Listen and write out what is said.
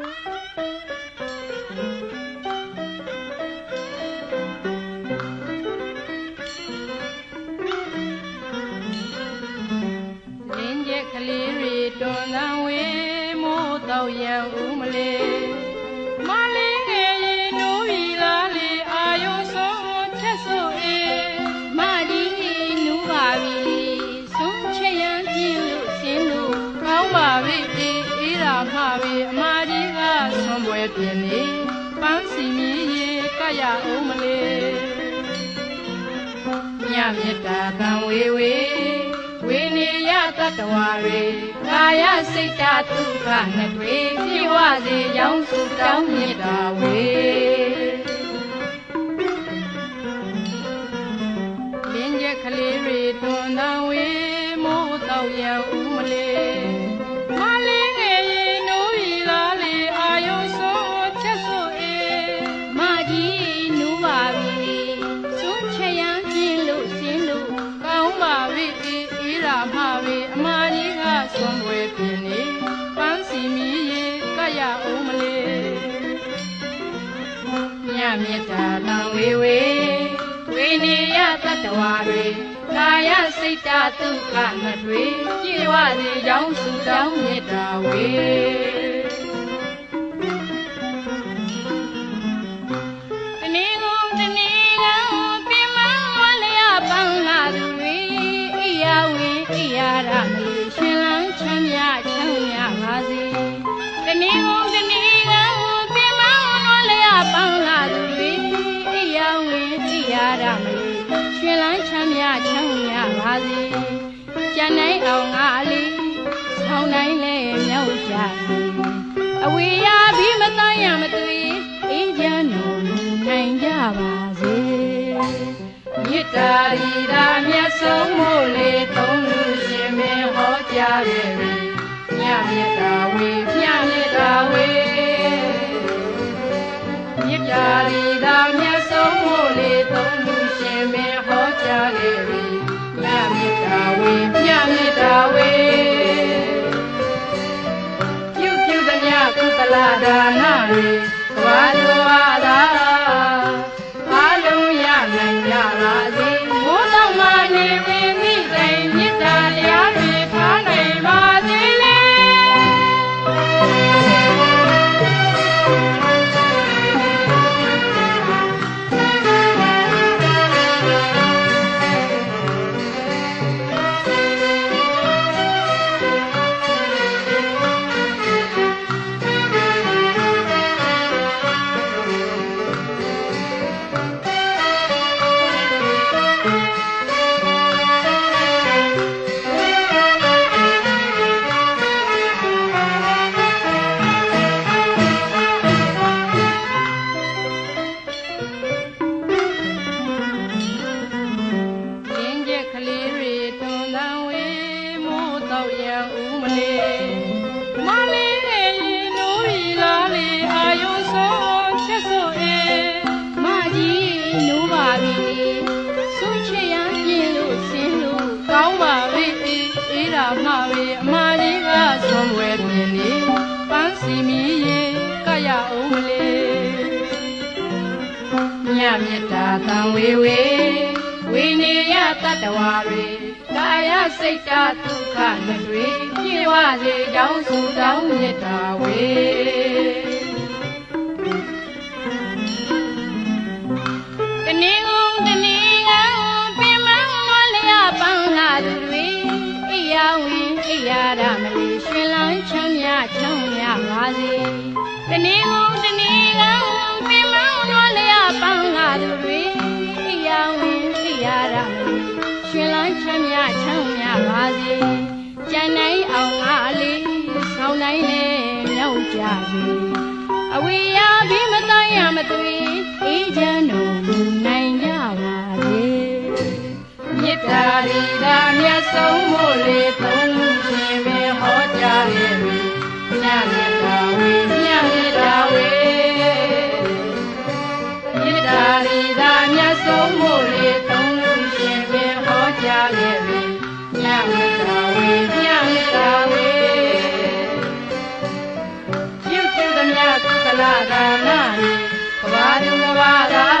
လင်းကျက်ကလေးတွေတွန်တန်ဝေးမိုးတော့ရန်ဦးမလေး ပွဲပြင်းနေပန်းစီမီရေကရအောင်မလေးမြတ်မေတ္တာတံဝေဝေဝေနေယတတ္တဝါတွေကာယစိတ်ဓာတ်ဒုက္ခနှစ်တွေပြည့်ဝစေကြောင်းစုတောင်းမေတ္တာဝေလင်းကျက်ကလေးတွေတွန်တန်ဝေးမိုးတော့ရန်ဦးမလေး အေးတာမှပြီအမကြီးကဆွန်ပွဲပြင်းနေပန်းစီမီရေကရအောင်မလေးမြတ်မေတ္တာတံဝေဝေဝေနေယတတ္တဝါတွေကာယစိတ်ဓာတ်ဒုက္ခနှစ်တွေပြေဝစေကြောင်းစုတောင်းမေတ္တာဝေ ဝင်အိယာရမလေးရှင်လန်းချမ်းမြချမ်းမြပါစေတနေ့ကုန်တနေ့ကပြင်းမဝလျာပန်းလာသူတွေအိယာဝင်အိယာရမလေးရှင်လန်းချမ်းမြချမ်းမြပါစေကြံနိုင်အောင်ငါလေးဆောင်းနိုင်လဲမြောက်ကြစေအဝေးရပြီးမတန်းရမသွေအေးချမ်းတော်မူနိုင်ကြပါစေမေတ္တာရီသာမြတ်ဆုံးမို့လေသုံးလူရှင်မင်းဟော ကြားခဲ့ပြီညမေတ္တာဝေညမေတ္တာဝေမေတ္တာရီသာမြတ်ဆုံးမို့လေသုံးလူရှင်မင်းဟောကြားခဲ့ပြီညမေတ္တာဝေညမေတ္တာဝေပြုပြုသမျှကုသလဒါနတွေကဘာတော်အားသာ မှပဲအမကြီးကဆွန်ဝဲပြင်းနေပန်းစီမီရေကရအောင်မလေးမြတ်မေတ္တာတံဝေဝေဝေနေယတတ္တဝါတွေကာယစိတ်ဓာတ်ဒုက္ခနှစ်တွေပြေဝစေကြောင်းစုတောင်းမေတ္တာဝေ ဝင်အိယာရမလေးရှင်လန်းချမ်းမြချမ်းမြပါစေတနေ့ကုန်တနေ့ကပြင်းမဝလျာပန်းလာသူတွေအိယာဝင်အိယာရမလေးရှင်လန်းချမ်းမြချမ်းမြပါစေကြံနိုင်အောင်ငါလေးဆောင်းနိုင်လေမြောက်ကြစေအဝေးရပြီးမတန်းရမသွေအေးချမ်းတော်မူနိုင်ကြပါစေမေတ္တာရီသာမြတ်ဆုံးမို့လေ ဆုံးမို့လေသုံးလူရှင်ပင်ဟောကြားခဲ့ပြီညမေတ္တာဝေညမေတ္တာဝေပြုပြုသမျှလကဏ္ဍရေကဘာသူကဘာသာ